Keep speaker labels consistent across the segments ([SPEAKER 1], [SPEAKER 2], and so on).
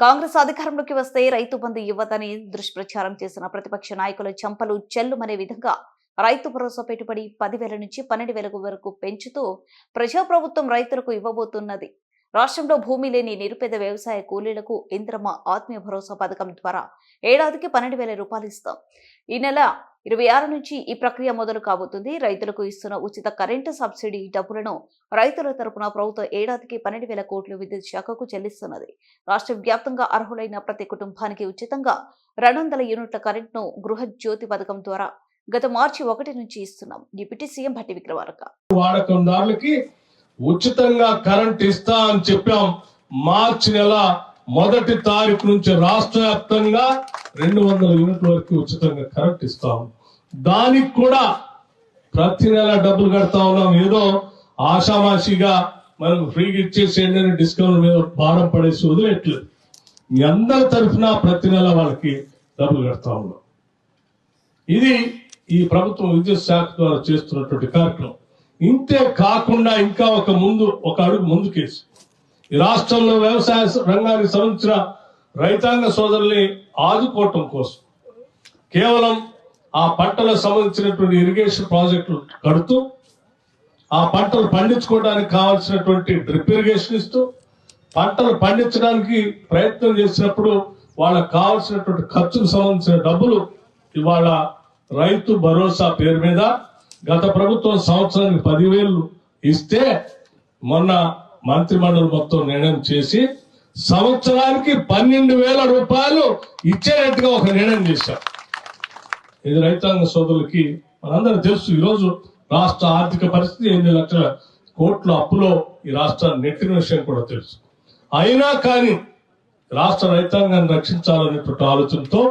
[SPEAKER 1] కాంగ్రెస్ అధికారంలోకి వస్తే రైతు బంధు ఇవ్వదని దుష్ప్రచారం చేసిన ప్రతిపక్ష నాయకుల చంపలు చెల్లుమనే విధంగా రైతు భరోసా పెట్టుబడి పదివేల నుంచి పన్నెండు వేల వరకు పెంచుతూ ప్రజాప్రభుత్వం రైతులకు ఇవ్వబోతున్నది. రాష్ట్రంలో భూమి లేని నిరుపేద వ్యవసాయ కూలీలకు ఇంద్రమ్మ ఆత్మీయ భరోసా పథకం ద్వారా ఏడాదికి పన్నెండు వేల రూపాయలు ఇస్తాం. ఈ నెల ఇరవై ఆరు నుంచి ఈ ప్రక్రియ మొదలు కాబోతుంది. రైతులకు ఇస్తున్న ఉచిత కరెంటు సబ్సిడీ డబ్బులను రైతుల తరపున ప్రభుత్వం ఏడాదికి పన్నెండు వేల కోట్లు విద్యుత్ శాఖకు చెల్లిస్తున్నది. రాష్ట్ర వ్యాప్తంగా అర్హులైన ప్రతి కుటుంబానికి ఉచితంగా రెండు వందల యూనిట్ల కరెంట్ను గృహజ్యోతి పథకం ద్వారా గత మార్చి ఒకటి నుంచి ఇస్తున్నాం. Deputy CM Bhatti Vikramarka.
[SPEAKER 2] వాడకందారులకి ఉచితంగా కరెంట్ ఇస్తా అని చెప్పాం. మార్చి నెల మొదటి తారీఖు నుంచి రాష్ట్ర వ్యాప్తంగా రెండు వందల యూనిట్ల వరకు ఉచితంగా కరెంట్ ఇస్తాం. దానికి కూడా ప్రతి నెల డబ్బులు కడతా ఉన్నాం. ఏదో ఆషామాషిగా మనం ఫ్రీగా ఇచ్చేసేయండి అని డిస్కౌంట్ మీద భారం పడేసి వదిలేట్లేదు మీ అందరి తరఫున ప్రతి నెల వాళ్ళకి డబ్బులు కడతా ఉన్నాం. ఇది ఈ ప్రభుత్వం విద్యుత్ శాఖ ద్వారా చేస్తున్నటువంటి కార్యక్రమం. ఇంతే కాకుండా ఇంకా ఒక ముందు ఒక అడుగు ముందుకేసి. ఈ రాష్ట్రంలో వ్యవసాయ రంగానికి సంబంధించిన రైతాంగ సోదరుల్ని ఆదుకోవటం కోసం కేవలం ఆ పంటలకు సంబంధించినటువంటి ఇరిగేషన్ ప్రాజెక్టులు కడుతూ ఆ పంటలు పండించుకోవడానికి కావాల్సినటువంటి డ్రిప్ ఇరిగేషన్ ఇస్తూ పంటలు పండించడానికి ప్రయత్నం చేసినప్పుడు వాళ్ళకి కావాల్సినటువంటి ఖర్చుకు సంబంధించిన డబ్బులు ఇవాళ రైతు భరోసా పేరు మీద గత ప్రభుత్వం సంవత్సరానికి పదివేలు ఇస్తే మొన్న మంత్రిమండలి మొత్తం నిర్ణయం చేసి సంవత్సరానికి పన్నెండు వేల రూపాయలు ఇచ్చేటట్టుగా ఒక నిర్ణయం చేశాం ఇది రైతాంగ సోదరులకి మనందరూ తెలుసు ఈరోజు రాష్ట్ర ఆర్థిక పరిస్థితి ఎనిమిది లక్షల కోట్ల అప్పులో ఈ రాష్ట్రాన్ని నెట్టిన విషయం కూడా తెలుసు. అయినా కానీ రాష్ట్ర రైతాంగాన్ని రక్షించాలనేటువంటి ఆలోచనతో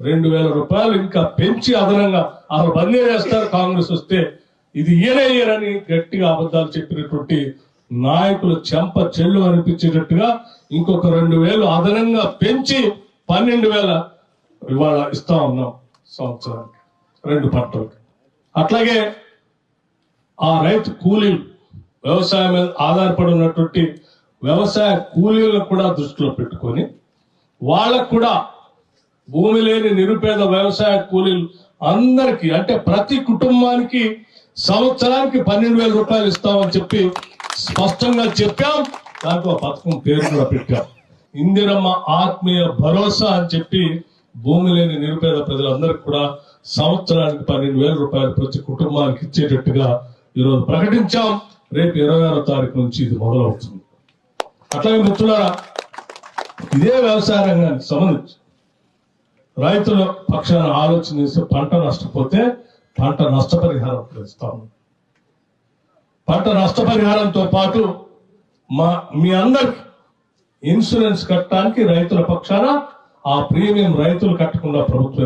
[SPEAKER 2] రెండు వేల రూపాయలు ఇంకా పెంచి అదనంగా అసలు బందీ చేస్తారు కాంగ్రెస్ వస్తే. ఇది ఈయనే గట్టిగా అబద్ధాలు చెప్పినటువంటి నాయకులు చెంప చెల్లు అనిపించేటట్టుగా ఇంకొక రెండు వేలు అదనంగా పెంచి పన్నెండు వేల ఇవాళ ఇస్తా ఉన్నాం సంవత్సరానికి రెండు పంటలకు. అట్లాగే ఆ రైతు కూలీలు వ్యవసాయం మీద ఆధారపడి ఉన్నటువంటి వ్యవసాయ కూలీలను కూడా దృష్టిలో పెట్టుకొని వాళ్ళకు కూడా భూమి లేని నిరుపేద వ్యవసాయ కూలీలు అందరికీ అంటే ప్రతి కుటుంబానికి సంవత్సరానికి పన్నెండు వేల రూపాయలు ఇస్తామని చెప్పి స్పష్టంగా చెప్పాం. దాంట్లో పథకం పేరు కూడా పెట్టాం. ఇందిరమ్మ ఆత్మీయ భరోసా అని చెప్పి భూమి లేని నిరుపేద ప్రజలందరికీ కూడా సంవత్సరానికి పన్నెండు వేల రూపాయలు ప్రతి కుటుంబానికి ఇచ్చేటట్టుగా ఈరోజు ప్రకటించాం. రేపు ఇరవై ఆరో తారీఖు నుంచి ఇది మొదలవుతుంది. అట్లాగే మిత్రులారా ఇదే వ్యవసాయ రంగానికి సంబంధించి రైతుల పక్షాన ఆలోచన చేసి పంట నష్టపోతే పంట నష్టపరిహారం ఇస్తాము పంట నష్టపరిహారంతో పాటు మా మీ అందరికి ఇన్సూరెన్స్ కట్టడానికి రైతుల పక్షాన ఆ ప్రీమియం రైతులు కట్టకుండా ప్రభుత్వం